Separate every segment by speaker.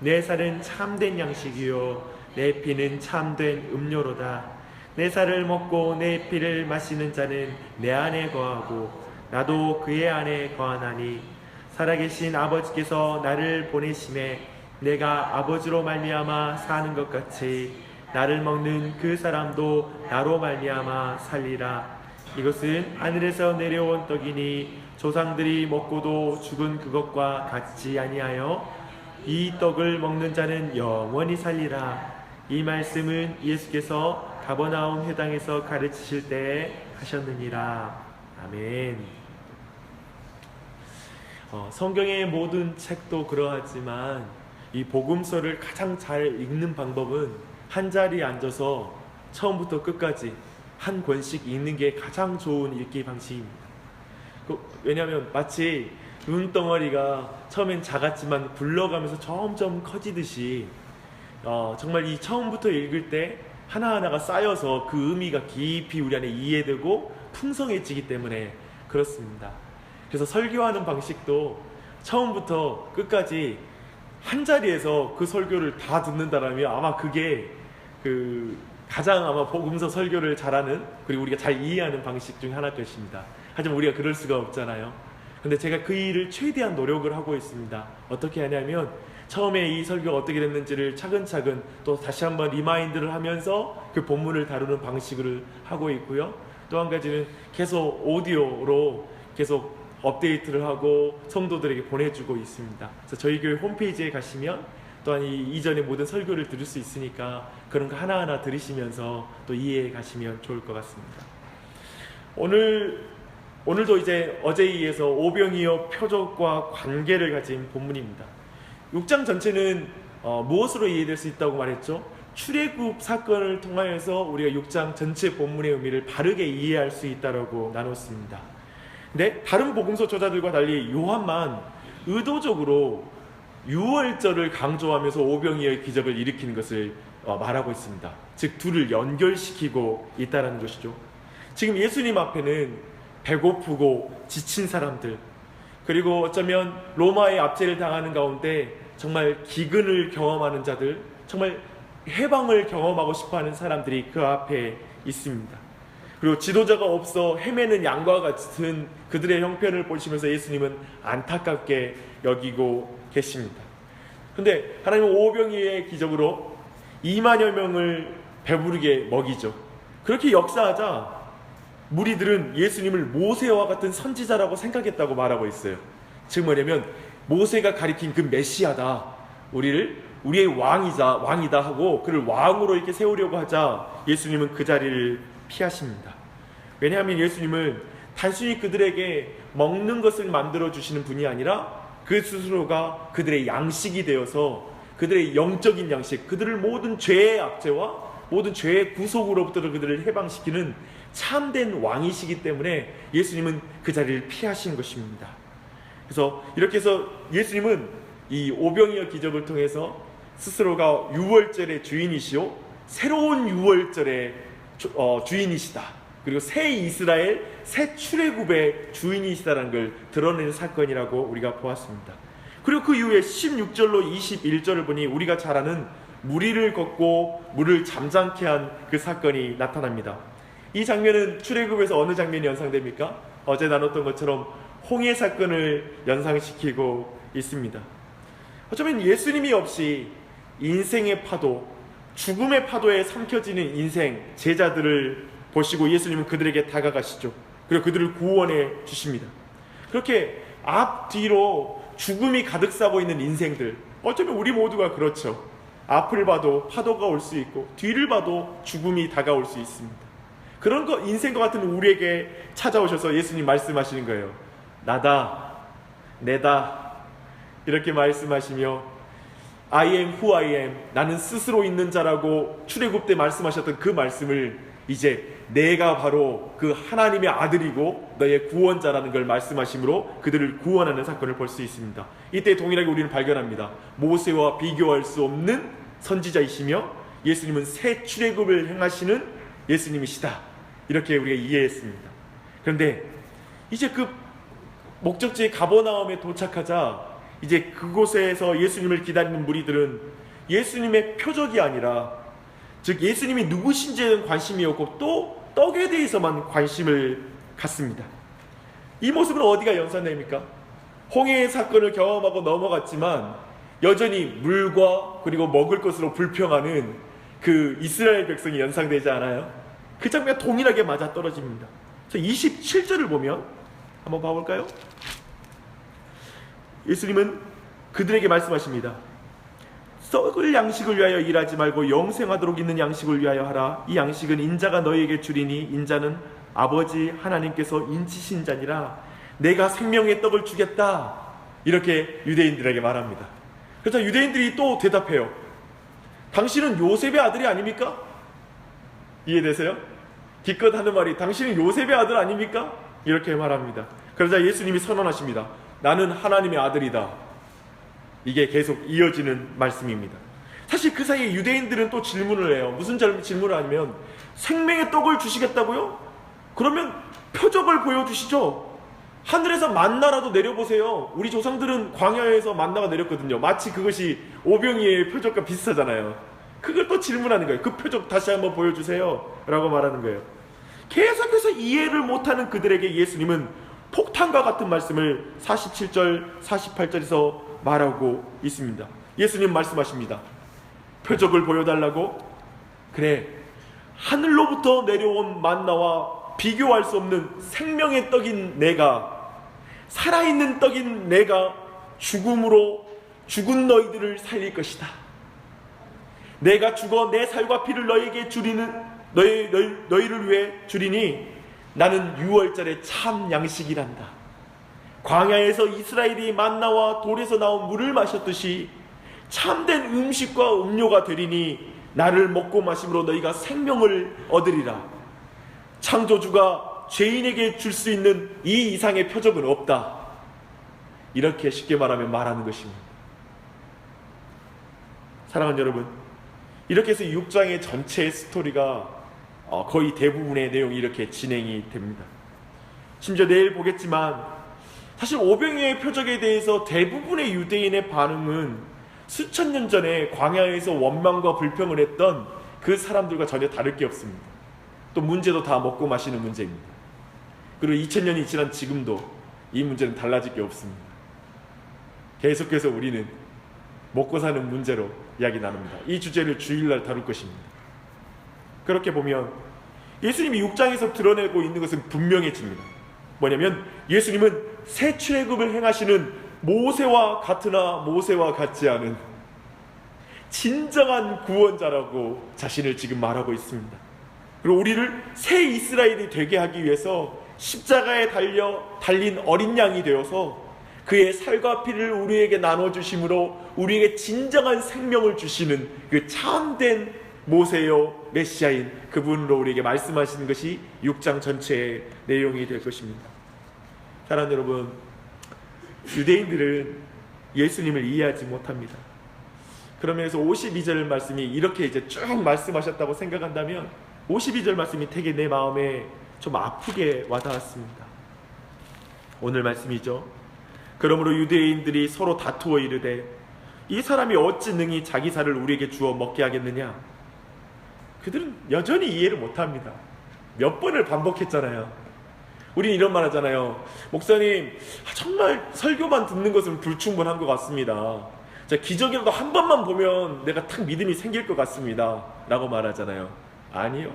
Speaker 1: 내 살은 참된 양식이요. 내 피는 참된 음료로다. 내 살을 먹고 내 피를 마시는 자는 내 안에 거하고 나도 그의 안에 거하나니 살아계신 아버지께서 나를 보내심에 내가 아버지로 말미암아 사는 것 같이 나를 먹는 그 사람도 나로 말미암아 살리라. 이것은 하늘에서 내려온 떡이니 조상들이 먹고도 죽은 그것과 같지 아니하여 이 떡을 먹는 자는 영원히 살리라. 이 말씀은 예수께서 가버나움 회당에서 가르치실 때에 하셨느니라. 아멘. 어, 성경의 모든 책도 그러하지만 이 복음서를 가장 잘 읽는 방법은 한 자리에 앉아서 처음부터 끝까지 한 권씩 읽는 게 가장 좋은 읽기 방식입니다. 그, 왜냐하면 마치 눈덩어리가 처음엔 작았지만 굴러가면서 점점 커지듯이 어, 정말 이 처음부터 읽을 때 하나하나가 쌓여서 그 의미가 깊이 우리 안에 이해되고 풍성해지기 때문에 그렇습니다. 그래서 설교하는 방식도 처음부터 끝까지 한 자리에서 그 설교를 다 듣는다라면 아마 그게 그 가장 아마 복음서 설교를 잘하는 그리고 우리가 잘 이해하는 방식 중 하나일 것입니다. 하지만 우리가 그럴 수가 없잖아요. 근데 제가 그 일을 최대한 노력을 하고 있습니다. 어떻게 하냐면 처음에 이 설교가 어떻게 됐는지를 차근차근 또 다시 한번 리마인드를 하면서 그 본문을 다루는 방식을 하고 있고요. 또 한 가지는 계속 오디오로 계속 업데이트를 하고 성도들에게 보내주고 있습니다. 그래서 저희 교회 홈페이지에 가시면 또한 이 이전의 모든 설교를 들을 수 있으니까 그런 거 하나하나 들으시면서 또 이해해 가시면 좋을 것 같습니다. 오늘 오늘도 이제 어제에 이어서 오병이어 표적과 관계를 가진 본문입니다. 6장 전체는 어, 무엇으로 이해될 수 있다고 말했죠? 출애굽 사건을 통하여서 우리가 6장 전체 본문의 의미를 바르게 이해할 수 있다라고 나눴습니다. 근데 다른 복음서 저자들과 달리 요한만 의도적으로 유월절을 강조하면서 오병이어의 기적을 일으키는 것을 어, 말하고 있습니다. 즉 둘을 연결시키고 있다라는 것이죠. 지금 예수님 앞에는 배고프고 지친 사람들 그리고 어쩌면 로마의 압제를 당하는 가운데 정말 기근을 경험하는 자들 정말 해방을 경험하고 싶어 하는 사람들이 그 앞에 있습니다. 그리고 지도자가 없어 헤매는 양과 같은 그들의 형편을 보시면서 예수님은 안타깝게 여기고 계십니다. 근데 하나님은 오병이의 기적으로 2만여 명을 배부르게 먹이죠. 그렇게 역사하자 무리들은 예수님을 모세와 같은 선지자라고 생각했다고 말하고 있어요. 즉 뭐냐면 모세가 가리킨 그 메시아다. 우리를 우리의 왕이자 왕이다 하고 그를 왕으로 이렇게 세우려고 하자 예수님은 그 자리를 피하십니다. 왜냐하면 예수님은 단순히 그들에게 먹는 것을 만들어 주시는 분이 아니라 그 스스로가 그들의 양식이 되어서 그들의 영적인 양식, 그들을 모든 죄의 압제와 모든 죄의 구속으로부터 그들을 해방시키는 참된 왕이시기 때문에 예수님은 그 자리를 피하신 것입니다. 그래서 이렇게 해서 예수님은 이 오병이어 기적을 통해서 스스로가 유월절의 주인이시오 새로운 유월절의 주, 어, 주인이시다. 그리고 새 이스라엘 새 출애굽의 주인이시다라는 걸 드러내는 사건이라고 우리가 보았습니다. 그리고 그 이후에 16절로 21절을 보니 우리가 잘 아는 무리를 걷고 물을 잠잠케 한 그 사건이 나타납니다. 이 장면은 출애굽에서 어느 장면이 연상됩니까? 어제 나눴던 것처럼 홍해 사건을 연상시키고 있습니다. 어쩌면 예수님이 없이 인생의 파도, 죽음의 파도에 삼켜지는 인생 제자들을 보시고 예수님은 그들에게 다가가시죠. 그리고 그들을 구원해 주십니다. 그렇게 앞 뒤로 죽음이 가득 싸고 있는 인생들. 어쩌면 우리 모두가 그렇죠. 앞을 봐도 파도가 올 수 있고 뒤를 봐도 죽음이 다가올 수 있습니다. 그런 거 인생과 같은 우리에게 찾아오셔서 예수님 말씀하시는 거예요. 나다, 내다 이렇게 말씀하시며 I am who I am. 나는 스스로 있는 자라고 출애굽 때 말씀하셨던 그 말씀을 이제 내가 바로 그 하나님의 아들이고 너의 구원자라는 걸 말씀하심으로 그들을 구원하는 사건을 볼 수 있습니다. 이때 동일하게 우리는 발견합니다. 모세와 비교할 수 없는 선지자이시며 예수님은 새 출애굽을 행하시는 예수님이시다. 이렇게 우리가 이해했습니다. 그런데 이제 그 목적지 가버나움에 도착하자 이제 그곳에서 예수님을 기다리는 무리들은 예수님의 표적이 아니라 즉 예수님이 누구신지에 관심이 없고 또 떡에 대해서만 관심을 갖습니다. 이 모습은 어디가 연상됩니까? 홍해의 사건을 경험하고 넘어갔지만 여전히 물과 그리고 먹을 것으로 불평하는 그 이스라엘 백성이 연상되지 않아요? 그 장면과 동일하게 맞아 떨어집니다. 27절을 보면 한번 봐볼까요? 예수님은 그들에게 말씀하십니다. 썩을 양식을 위하여 일하지 말고 영생하도록 있는 양식을 위하여 하라. 이 양식은 인자가 너희에게 주리니 인자는 아버지 하나님께서 인치신 자니라. 내가 생명의 떡을 주겠다. 이렇게 유대인들에게 말합니다. 그래서 유대인들이 또 대답해요. 당신은 요셉의 아들이 아닙니까? 이해되세요? 기껏 하는 말이 당신은 요셉의 아들 아닙니까? 이렇게 말합니다. 그러자 예수님이 선언하십니다. 나는 하나님의 아들이다. 이게 계속 이어지는 말씀입니다. 사실 그 사이에 유대인들은 또 질문을 해요. 무슨 질- 질문을 하냐면 생명의 떡을 주시겠다고요? 그러면 표적을 보여주시죠. 하늘에서 만나라도 내려보세요. 우리 조상들은 광야에서 만나가 내렸거든요. 마치 그것이 오병이의 표적과 비슷하잖아요. 그걸 또 질문하는 거예요. 그 표적 다시 한번 보여주세요. 라고 말하는 거예요. 계속해서 이해를 못하는 그들에게 예수님은 폭탄과 같은 말씀을 47절, 48절에서 말하고 있습니다. 예수님 말씀하십니다. 표적을 보여달라고? 그래. 하늘로부터 내려온 만나와 비교할 수 없는 생명의 떡인 내가, 살아있는 떡인 내가 죽음으로 죽은 너희들을 살릴 것이다. 내가 죽어 내 살과 피를 너희에게 주리는 너희, 너희, 너희를 위해 주리니 나는 6월절의 참 양식이란다. 광야에서 이스라엘이 만나와 돌에서 나온 물을 마셨듯이 참된 음식과 음료가 되리니 나를 먹고 마심으로 너희가 생명을 얻으리라. 창조주가 죄인에게 줄 수 있는 이 이상의 표적은 없다. 이렇게 쉽게 말하면 말하는 것입니다. 사랑하는 여러분, 이렇게 해서 6장의 전체 스토리가 어, 거의 대부분의 내용이 이렇게 진행이 됩니다. 심지어 내일 보겠지만 사실 오병이의 표적에 대해서 대부분의 유대인의 반응은 수천 년 전에 광야에서 원망과 불평을 했던 그 사람들과 전혀 다를 게 없습니다. 또 문제도 다 먹고 마시는 문제입니다. 그리고 2000년이 지난 지금도 이 문제는 달라질 게 없습니다. 계속해서 우리는 먹고 사는 문제로 이야기 나눕니다. 이 주제를 주일날 다룰 것입니다. 그렇게 보면 예수님이 6장에서 드러내고 있는 것은 분명해집니다. 뭐냐면 예수님은 새 출애굽을 행하시는 모세와 같으나 모세와 같지 않은 진정한 구원자라고 자신을 지금 말하고 있습니다. 그리고 우리를 새 이스라엘이 되게 하기 위해서 십자가에 달려 달린 어린 양이 되어서 그의 살과 피를 우리에게 나눠 주심으로 우리에게 진정한 생명을 주시는 그 참된 모세요 메시아인 그분으로 우리에게 말씀하시는 것이 6장 전체의 내용이 될 것입니다. 사랑하는 여러분, 유대인들은 예수님을 이해하지 못합니다. 그러면서 52절 말씀이 이렇게 이제 쭉 말씀하셨다고 생각한다면 52절 말씀이 되게 내 마음에 좀 아프게 와닿았습니다. 오늘 말씀이죠. 그러므로 유대인들이 서로 다투어 이르되 이 사람이 어찌 능히 자기 살을 우리에게 주어 먹게 하겠느냐? 그들은 여전히 이해를 못합니다. 몇 번을 반복했잖아요. 우리는 이런 말 하잖아요. 목사님, 아, 정말 설교만 듣는 것은 불충분한 것 같습니다. 자, 기적이라도 한 번만 보면 내가 탁 믿음이 생길 것 같습니다. 라고 말하잖아요. 아니요.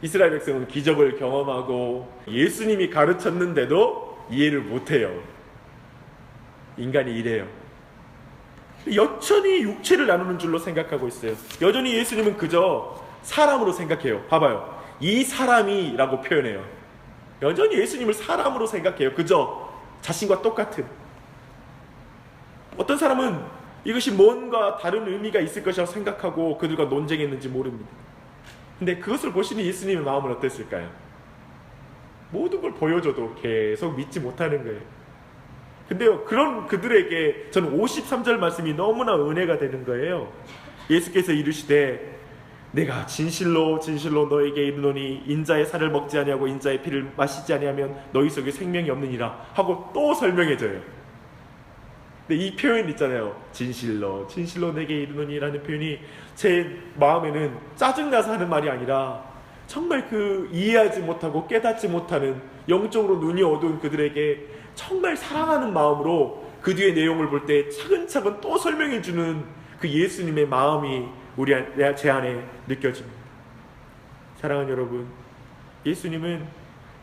Speaker 1: 이스라엘 백성은 기적을 경험하고 예수님이 가르쳤는데도 이해를 못해요. 인간이 이래요. 여전히 육체를 나누는 줄로 생각하고 있어요. 여전히 예수님은 그저 사람으로 생각해요. 봐봐요. 이 사람이라고 표현해요. 여전히 예수님을 사람으로 생각해요. 그저 자신과 똑같은. 어떤 사람은 이것이 뭔가 다른 의미가 있을 것이라고 생각하고 그들과 논쟁했는지 모릅니다. 근데 그것을 보시는 예수님의 마음은 어땠을까요? 모든 걸 보여줘도 계속 믿지 못하는 거예요. 근데요, 그런 그들에게 저는 53절 말씀이 너무나 은혜가 되는 거예요. 예수께서 이르시되 내가 진실로 진실로 너에게 이르노니 인자의 살을 먹지 아니하고 인자의 피를 마시지 아니하면 너희 속에 생명이 없느니라 하고 또 설명해 줘요. 근데 이 표현 있잖아요. 진실로 진실로 내게 이르노니라는 표현이 제 마음에는 짜증나서 하는 말이 아니라 정말 그 이해하지 못하고 깨닫지 못하는 영적으로 눈이 어두운 그들에게 정말 사랑하는 마음으로 그 뒤의 내용을 볼 때 차근차근 또 설명해 주는 그 예수님의 마음이 우리 제 안에 느껴집니다. 사랑하는 여러분, 예수님은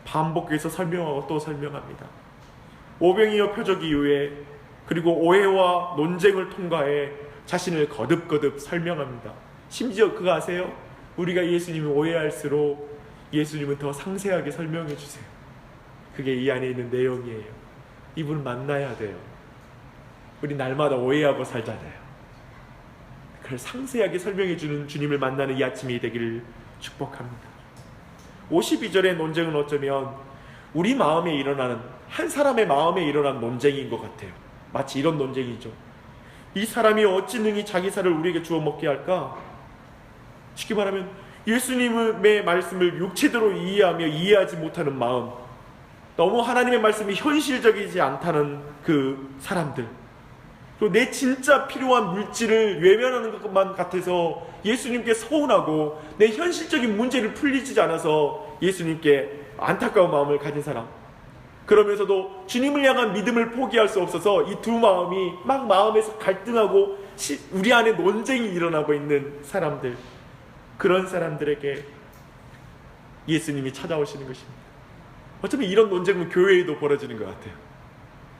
Speaker 1: 반복해서 설명하고 또 설명합니다. 오병이어 표적 이후에 그리고 오해와 논쟁을 통과해 자신을 거듭거듭 설명합니다. 심지어 그거 아세요? 우리가 예수님을 오해할수록 예수님은 더 상세하게 설명해 주세요. 그게 이 안에 있는 내용이에요. 이분을 만나야 돼요. 우리 날마다 오해하고 살잖아요. 그걸 상세하게 설명해 주는 주님을 만나는 이 아침이 되기를 축복합니다. 52절의 논쟁은 어쩌면 우리 마음에 일어나는 한 사람의 마음에 일어난 논쟁인 것 같아요. 마치 이런 논쟁이죠. 이 사람이 어찌 능히 자기 살을 우리에게 주어 먹게 할까? 쉽게 말하면 예수님의 말씀을 육체대로 이해하며 이해하지 못하는 마음, 너무 하나님의 말씀이 현실적이지 않다는 그 사람들, 그리고 내 진짜 필요한 물질을 외면하는 것만 같아서 예수님께 서운하고 내 현실적인 문제를 풀리지 않아서 예수님께 안타까운 마음을 가진 사람. 그러면서도 주님을 향한 믿음을 포기할 수 없어서 이 두 마음이 막 마음에서 갈등하고 시- 우리 안에 논쟁이 일어나고 있는 사람들. 그런 사람들에게 예수님이 찾아오시는 것입니다. 어쩌면 이런 논쟁은 교회에도 벌어지는 것 같아요.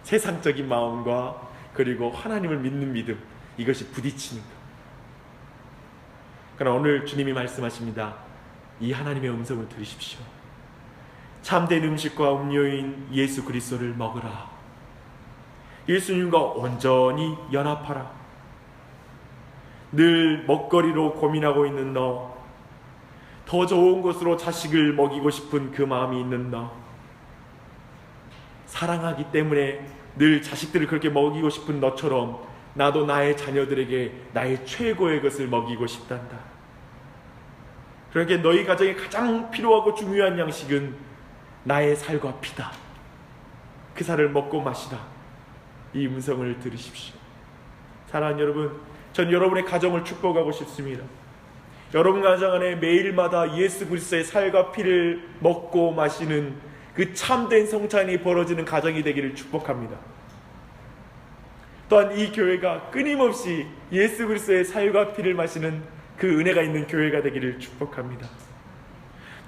Speaker 1: 세상적인 마음과 그리고 하나님을 믿는 믿음 이것이 부딪히는 것. 그러나 오늘 주님이 말씀하십니다. 이 하나님의 음성을 들으십시오. 참된 음식과 음료인 예수 그리스도를 먹으라. 예수님과 온전히 연합하라. 늘 먹거리로 고민하고 있는 너, 더 좋은 것으로 자식을 먹이고 싶은 그 마음이 있는 너, 사랑하기 때문에 늘 자식들을 그렇게 먹이고 싶은 너처럼 나도 나의 자녀들에게 나의 최고의 것을 먹이고 싶단다. 그러게 너희 가정에 가장 필요하고 중요한 양식은 나의 살과 피다. 그 살을 먹고 마시라. 이 음성을 들으십시오. 사랑하는 여러분, 전 여러분의 가정을 축복하고 싶습니다. 여러분 가정 안에 매일마다 예수 그리스도의 살과 피를 먹고 마시는 그 참된 성찬이 벌어지는 가정이 되기를 축복합니다. 또한 이 교회가 끊임없이 예수 그리스도의 살과 피를 마시는 그 은혜가 있는 교회가 되기를 축복합니다.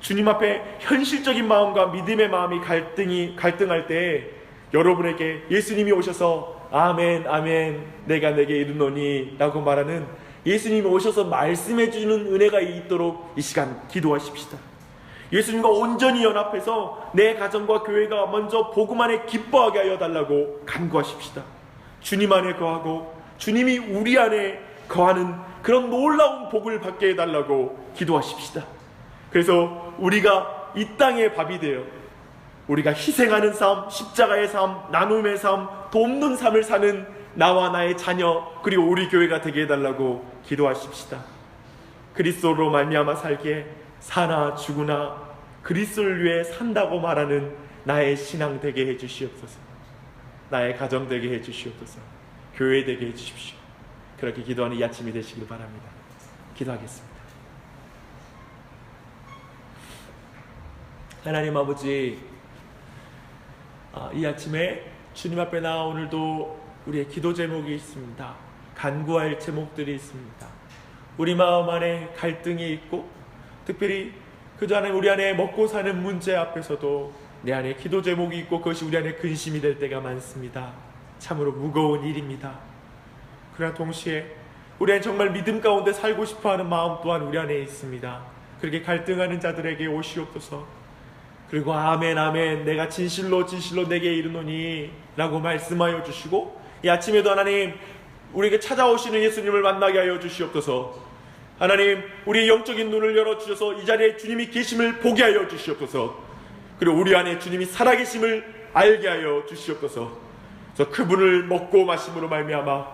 Speaker 1: 주님 앞에 현실적인 마음과 믿음의 마음이 갈등이 갈등할 때 여러분에게 예수님이 오셔서 아멘 아멘 내가 내게 이르노니라고 말하는 예수님이 오셔서 말씀해 주는 은혜가 있도록 이 시간 기도하십시다. 예수님과 온전히 연합해서 내 가정과 교회가 먼저 복음 안에 기뻐하게 하여 달라고 간구하십시다. 주님 안에 거하고 주님이 우리 안에 거하는 그런 놀라운 복을 받게 해달라고 기도하십시다. 그래서 우리가 이 땅의 밥이 되어 우리가 희생하는 삶, 십자가의 삶, 나눔의 삶, 돕는 삶을 사는 나와 나의 자녀 그리고 우리 교회가 되게 해달라고 기도하십시다. 그리스도로 말미암아 살기에 사나 죽으나 그리스도를 위해 산다고 말하는 나의 신앙 되게 해 주시옵소서. 나의 가정 되게 해 주시옵소서. 교회 되게 해 주십시오. 그렇게 기도하는 이 아침이 되시길 바랍니다. 기도하겠습니다. 하나님 아버지, 아, 이 아침에 주님 앞에 나 오늘도 우리의 기도 제목이 있습니다. 간구할 제목들이 있습니다. 우리 마음 안에 갈등이 있고, 특별히 안에 우리 안에 먹고 사는 문제 앞에서도 내 안에 기도 제목이 있고 그것이 우리 안에 근심이 될 때가 많습니다. 참으로 무거운 일입니다. 그러나 동시에 우리 안에 정말 믿음 가운데 살고 싶어하는 마음 또한 우리 안에 있습니다. 그렇게 갈등하는 자들에게 오시옵소서. 그리고 아멘 아멘 내가 진실로 진실로 내게 이르노니 라고 말씀하여 주시고 이 아침에도 하나님 우리에게 찾아오시는 예수님을 만나게 하여 주시옵소서. 하나님, 우리의 영적인 눈을 열어 주셔서 이 자리에 주님이 계심을 보게 하여 주시옵소서. 그리고 우리 안에 주님이 살아계심을 알게 하여 주시옵소서. 그래서 그분을 먹고 마심으로 말미암아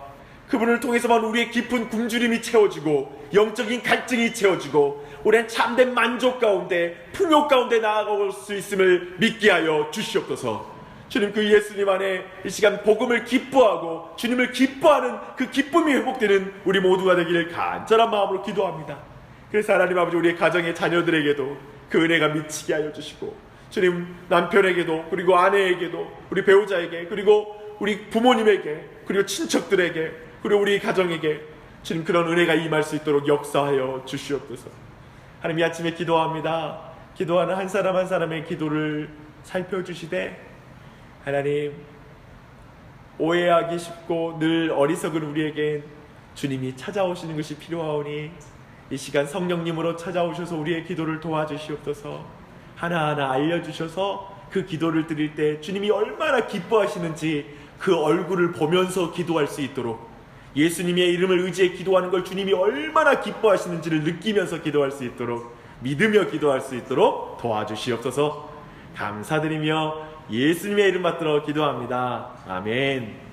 Speaker 1: 그분을 통해서만 우리의 깊은 굶주림이 채워지고 영적인 갈증이 채워지고 우리는 참된 만족 가운데 풍요 가운데 나아갈 수 있음을 믿게 하여 주시옵소서. 주님 그 예수님 안에 이 시간 복음을 기뻐하고 주님을 기뻐하는 그 기쁨이 회복되는 우리 모두가 되기를 간절한 마음으로 기도합니다. 그래서 하나님 아버지 우리의 가정의 자녀들에게도 그 은혜가 미치게 하여 주시고 주님 남편에게도 그리고 아내에게도 우리 배우자에게 그리고 우리 부모님에게 그리고 친척들에게 그리고 우리 가정에게 주님 그런 은혜가 임할 수 있도록 역사하여 주시옵소서. 하나님 이 아침에 기도합니다. 기도하는 한 사람 한 사람의 기도를 살펴주시되 하나님 오해하기 쉽고 늘 어리석은 우리에겐 주님이 찾아오시는 것이 필요하오니 이 시간 성령님으로 찾아오셔서 우리의 기도를 도와주시옵소서. 하나하나 알려주셔서 그 기도를 드릴 때 주님이 얼마나 기뻐하시는지 그 얼굴을 보면서 기도할 수 있도록 예수님의 이름을 의지해 기도하는 걸 주님이 얼마나 기뻐하시는지를 느끼면서 기도할 수 있도록 믿으며 기도할 수 있도록 도와주시옵소서. 감사드리며 예수님의 이름 받들어 기도합니다. 아멘.